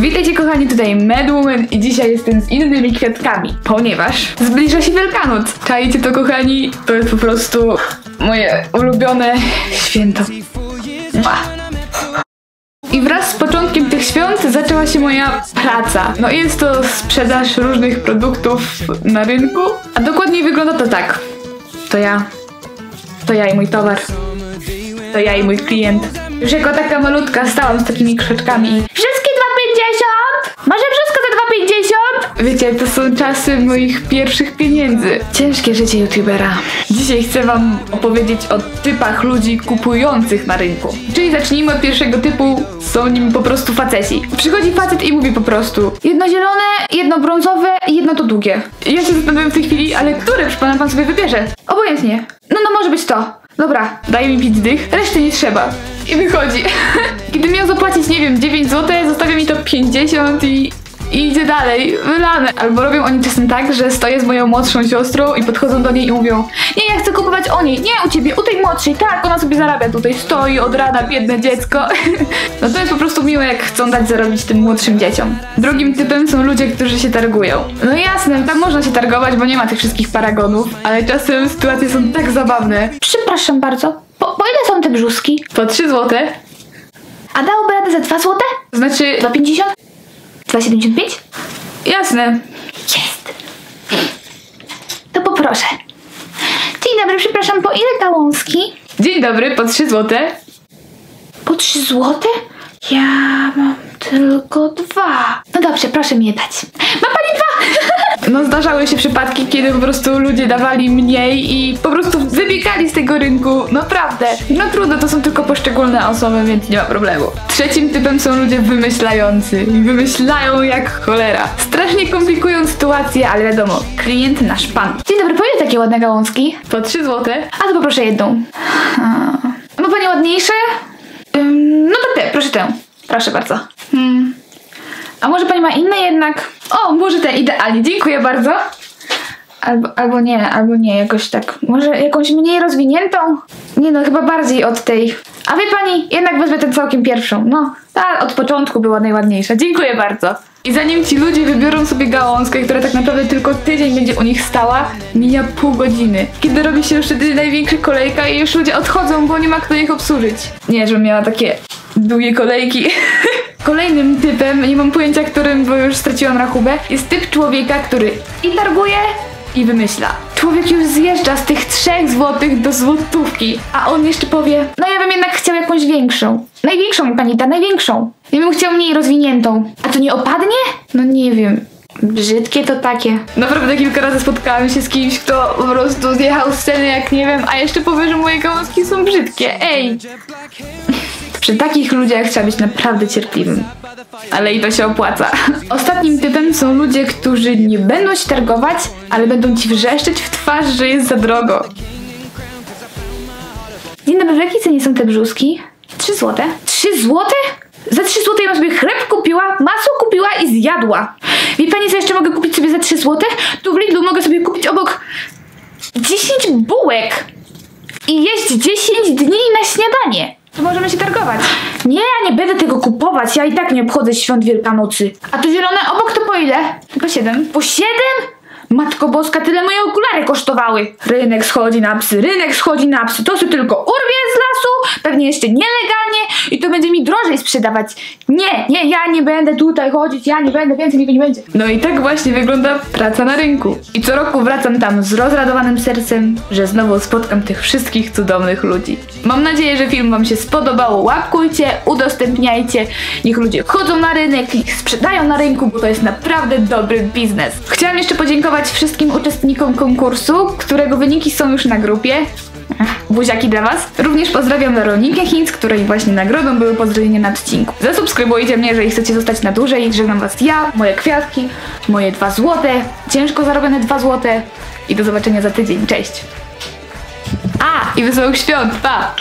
Witajcie kochani, tutaj Madwoman i dzisiaj jestem z innymi kwiatkami, ponieważ zbliża się Wielkanoc. Czajcie to kochani, to jest po prostu moje ulubione święto. Mua. I wraz z początkiem tych świąt zaczęła się moja praca. No i jest to sprzedaż różnych produktów na rynku, a dokładniej wygląda to tak. To ja. To ja i mój towar. To ja i mój klient. Już jako taka malutka stałam z takimi krzaczkami. Wszystkie 2,50! Może wszystko za 2,50? Wiecie, to są czasy moich pierwszych pieniędzy. Ciężkie życie youtubera. Dzisiaj chcę wam opowiedzieć o typach ludzi kupujących na rynku. Czyli zacznijmy od pierwszego typu, są nim po prostu faceci. Przychodzi facet i mówi po prostu jedno zielone, jedno brązowe i jedno to długie. Ja się zastanawiam w tej chwili, ale które pan, pan sobie wybierze? Obojętnie. No, no może być to. Dobra, daje mi 5 dych, reszty nie trzeba. I wychodzi. Kiedy miał zapłacić, nie wiem, 9 zł, zostawia mi to 50 i, i idzie dalej, wylane. Albo robią oni czasem tak, że stoję z moją młodszą siostrą i podchodzą do niej i mówią Nie, ja chcę kupować o niej, nie u ciebie, u tej młodszej, tak, ona sobie zarabia tutaj, stoi od rana, biedne dziecko. No to jest po prostu miłe, jak chcą dać zarobić tym młodszym dzieciom. Drugim typem są ludzie, którzy się targują. No jasne, tak można się targować, bo nie ma tych wszystkich paragonów, ale czasem sytuacje są tak zabawne. Przepraszam bardzo. Po, po ile są te brzuski? Po 3 złote, A dałby radę za 2 złote? znaczy 2,50? 2,75? jasne, Jest. To poproszę. Dzień dobry, przepraszam, po ile gałązki? Dzień dobry, po 3 złote. Po 3 złote? Ja mam tylko dwa. No dobrze, proszę mi je dać. No zdarzały się przypadki, kiedy po prostu ludzie dawali mniej i po prostu wybiegali z tego rynku, naprawdę. No trudno, to są tylko poszczególne osoby, więc nie ma problemu. Trzecim typem są ludzie wymyślający i wymyślają jak cholera. Strasznie komplikują sytuację, ale wiadomo, klient nasz pan. Dzień dobry, po ile takie ładne gałązki? Po 3 złote. A to poproszę jedną. Ma pani ładniejsze? Ym, no to te, proszę tę. Proszę bardzo. Hmm. A może pani ma inne jednak? O, może te idealnie, dziękuję bardzo. Albo, albo nie, albo nie, jakoś tak. Może jakąś mniej rozwiniętą? Nie no, chyba bardziej od tej. A wie pani, jednak wezmę tę całkiem pierwszą. No, ta od początku była najładniejsza. Dziękuję bardzo. I zanim ci ludzie wybiorą sobie gałązkę, która tak naprawdę tylko tydzień będzie u nich stała, mija pół godziny. Kiedy robi się już wtedy największa kolejka i już ludzie odchodzą, bo nie ma kto ich obsłużyć. Nie, żebym miała takie długie kolejki. Kolejnym typem, nie mam pojęcia którym, bo już straciłam rachubę, jest typ człowieka, który i targuje, i wymyśla. Człowiek już zjeżdża z tych trzech złotych do złotówki, a on jeszcze powie, No ja bym jednak chciał jakąś większą. Największą, pani ta, największą. Ja bym chciał mniej rozwiniętą. A to nie opadnie? no nie wiem, Brzydkie to takie. Naprawdę kilka razy spotkałam się z kimś, kto po prostu zjechał z sceny jak nie wiem, a jeszcze powie, że moje gałązki są brzydkie. Ej! Przy takich ludziach trzeba być naprawdę cierpliwym. Ale i to się opłaca. Ostatnim typem są ludzie, którzy nie będą się targować, ale będą ci wrzeszczeć w twarz, że jest za drogo. Dzień dobry, w jakiej cenie są te brzuski? 3 złote. 3 złote? Za 3 złote ja sobie chleb kupiła, masło kupiła i zjadła. Wie pani co jeszcze mogę kupić sobie za 3 złote? Tu w Lidlu mogę sobie kupić obok 10 bułek i jeść 10 dni na śniadanie. To możemy się targować. Nie, ja nie będę tego kupować, ja i tak nie obchodzę świąt Wielkanocy. A to zielone obok to po ile? Tylko siedem. Po 7? Matko Boska, tyle moje okulary kosztowały. Rynek schodzi na psy, rynek schodzi na psy. To się tylko urwie z lasu, pewnie jeszcze nielegalnie i to będzie mi drożej sprzedawać. Nie, nie, ja nie będę tutaj chodzić, ja nie będę, więcej to nie będzie. No i tak właśnie wygląda praca na rynku. I co roku wracam tam z rozradowanym sercem, że znowu spotkam tych wszystkich cudownych ludzi. Mam nadzieję, że film Wam się spodobał. Łapkujcie, udostępniajcie. Niech ludzie chodzą na rynek, niech sprzedają na rynku, bo to jest naprawdę dobry biznes. Chciałam jeszcze podziękować wszystkim uczestnikom konkursu, którego wyniki są już na grupie. Buziaki dla Was. Również pozdrawiam Weronikę Hinz, której właśnie nagrodą były pozdrowienia na odcinku. Zasubskrybujcie mnie, jeżeli chcecie zostać na dłużej. Żegnam Was ja, moje kwiatki, moje dwa złote, ciężko zarobione dwa złote i do zobaczenia za tydzień. Cześć! A! I wesołych świąt! Pa!